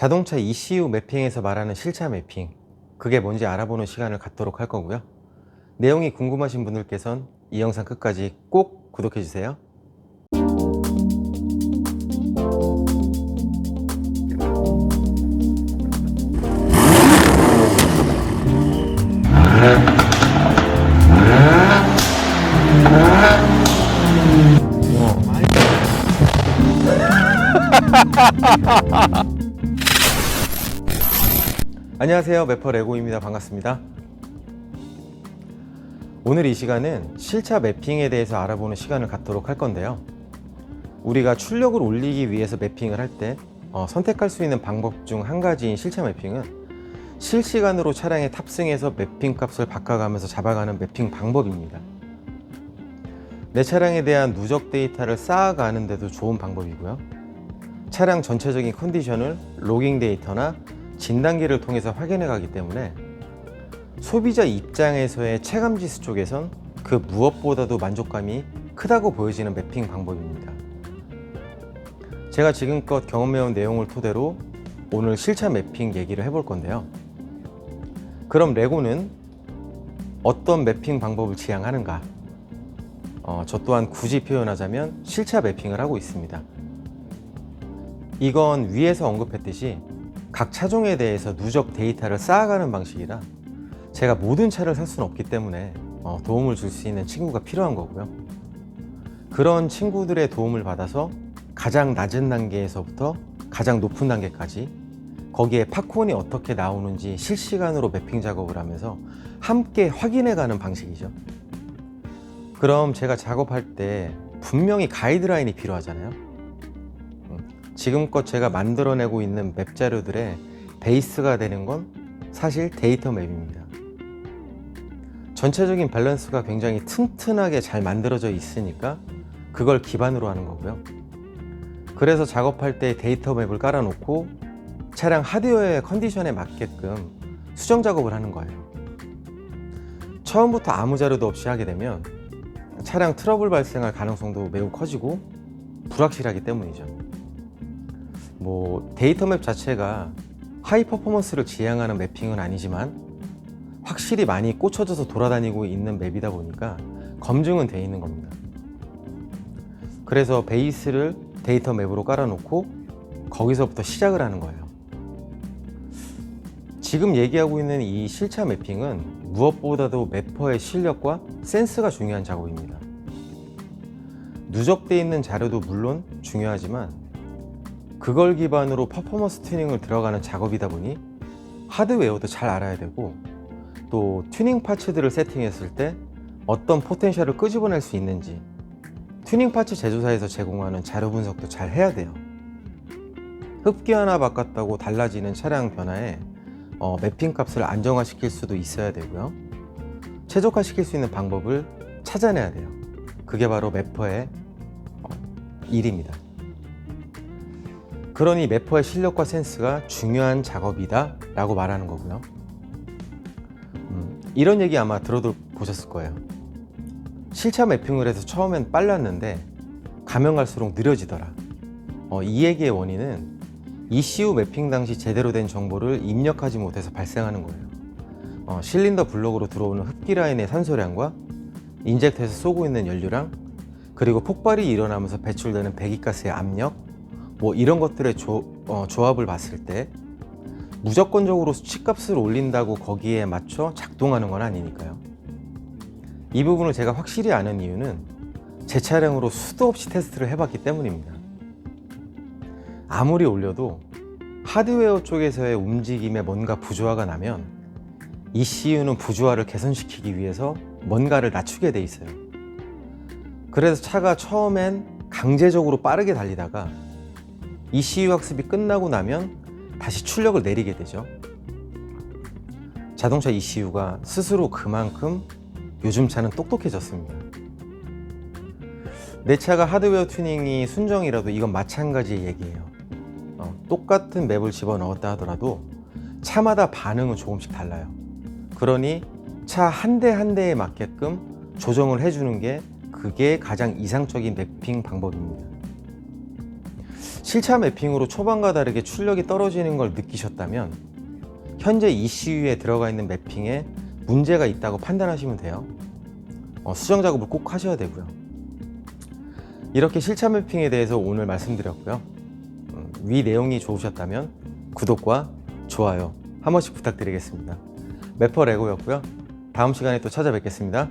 자동차 ECU 매핑에서 말하는 실차 매핑, 그게 뭔지 알아보는 시간을 갖도록 할 거고요. 내용이 궁금하신 분들께선 이 영상 끝까지 꼭 구독해 주세요. 안녕하세요. 매퍼 레고입니다. 반갑습니다. 오늘 이 시간은 실차 매핑에 대해서 알아보는 시간을 갖도록 할 건데요. 우리가 출력을 올리기 위해서 매핑을 할때 어, 선택할 수 있는 방법 중 한 가지인 실차 매핑은 실시간으로 차량에 탑승해서 매핑 값을 바꿔가면서 잡아가는 매핑 방법입니다. 내 차량에 대한 누적 데이터를 쌓아가는 데도 좋은 방법이고요. 차량 전체적인 컨디션을 로깅 데이터나 진단기를 통해서 확인해 가기 때문에 소비자 입장에서의 체감 지수 쪽에선 그 무엇보다도 만족감이 크다고 보여지는 매핑 방법입니다. 제가 지금껏 경험해온 내용을 토대로 오늘 실차 매핑 얘기를 해볼 건데요. 그럼 레고는 어떤 매핑 방법을 지향하는가? 어, 저 또한 굳이 표현하자면 실차 매핑을 하고 있습니다. 이건 위에서 언급했듯이 각 차종에 대해서 누적 데이터를 쌓아가는 방식이라 제가 모든 차를 살 수는 없기 때문에 어, 도움을 줄 수 있는 친구가 필요한 거고요. 그런 친구들의 도움을 받아서 가장 낮은 단계에서부터 가장 높은 단계까지 거기에 팝콘이 어떻게 나오는지 실시간으로 매핑 작업을 하면서 함께 확인해 가는 방식이죠. 그럼 제가 작업할 때 분명히 가이드라인이 필요하잖아요. 지금껏 제가 만들어내고 있는 맵 자료들의 베이스가 되는 건 사실 데이터 맵입니다. 전체적인 밸런스가 굉장히 튼튼하게 잘 만들어져 있으니까 그걸 기반으로 하는 거고요. 그래서 작업할 때 데이터 맵을 깔아놓고 차량 하드웨어의 컨디션에 맞게끔 수정 작업을 하는 거예요. 처음부터 아무 자료도 없이 하게 되면 차량 트러블 발생할 가능성도 매우 커지고 불확실하기 때문이죠. 뭐 데이터 맵 자체가 하이 퍼포먼스를 지향하는 매핑은 아니지만 확실히 많이 꽂혀져서 돌아다니고 있는 맵이다 보니까 검증은 돼 있는 겁니다. 그래서 베이스를 데이터 맵으로 깔아놓고 거기서부터 시작을 하는 거예요. 지금 얘기하고 있는 이 실차 매핑은 무엇보다도 매퍼의 실력과 센스가 중요한 작업입니다. 누적돼 있는 자료도 물론 중요하지만 그걸 기반으로 퍼포먼스 튜닝을 들어가는 작업이다 보니 하드웨어도 잘 알아야 되고 또 튜닝 파츠들을 세팅했을 때 어떤 포텐셜을 끄집어낼 수 있는지 튜닝 파츠 제조사에서 제공하는 자료 분석도 잘 해야 돼요. 흡기 하나 바꿨다고 달라지는 차량 변화에 어, 매핑 값을 안정화시킬 수도 있어야 되고요. 최적화시킬 수 있는 방법을 찾아내야 돼요. 그게 바로 매퍼의 어, 일입니다. 그러니 매퍼의 실력과 센스가 중요한 작업이다 라고 말하는 거고요. 음, 이런 얘기 아마 들어도 보셨을 거예요. 실차 매핑을 해서 처음엔 빨랐는데 가면 갈수록 느려지더라. 어, 이 얘기의 원인은 ECU 매핑 당시 제대로 된 정보를 입력하지 못해서 발생하는 거예요. 어, 실린더 블록으로 들어오는 흡기 라인의 산소량과 인젝터에서 쏘고 있는 연료량, 그리고 폭발이 일어나면서 배출되는 배기가스의 압력, 뭐 이런 것들의 조, 어, 조합을 봤을 때 무조건적으로 수치값을 올린다고 거기에 맞춰 작동하는 건 아니니까요. 이 부분을 제가 확실히 아는 이유는 제 차량으로 수도 없이 테스트를 해봤기 때문입니다. 아무리 올려도 하드웨어 쪽에서의 움직임에 뭔가 부조화가 나면 ECU는 부조화를 개선시키기 위해서 뭔가를 낮추게 돼 있어요. 그래서 차가 처음엔 강제적으로 빠르게 달리다가 ECU 학습이 끝나고 나면 다시 출력을 내리게 되죠. 자동차 ECU가 스스로 그만큼 요즘 차는 똑똑해졌습니다. 내 차가 하드웨어 튜닝이 순정이라도 이건 마찬가지의 얘기예요. 어, 똑같은 맵을 집어 넣었다 하더라도 차마다 반응은 조금씩 달라요. 그러니 차 한 대 한 대에 맞게끔 조정을 해주는 게 그게 가장 이상적인 맵핑 방법입니다. 실차 매핑으로 초반과 다르게 출력이 떨어지는 걸 느끼셨다면 현재 ECU에 들어가 있는 매핑에 문제가 있다고 판단하시면 돼요. 어, 수정 작업을 꼭 하셔야 되고요. 이렇게 실차 매핑에 대해서 오늘 말씀드렸고요. 음, 위 내용이 좋으셨다면 구독과 좋아요 한 번씩 부탁드리겠습니다. 매퍼 레고였고요. 다음 시간에 또 찾아뵙겠습니다.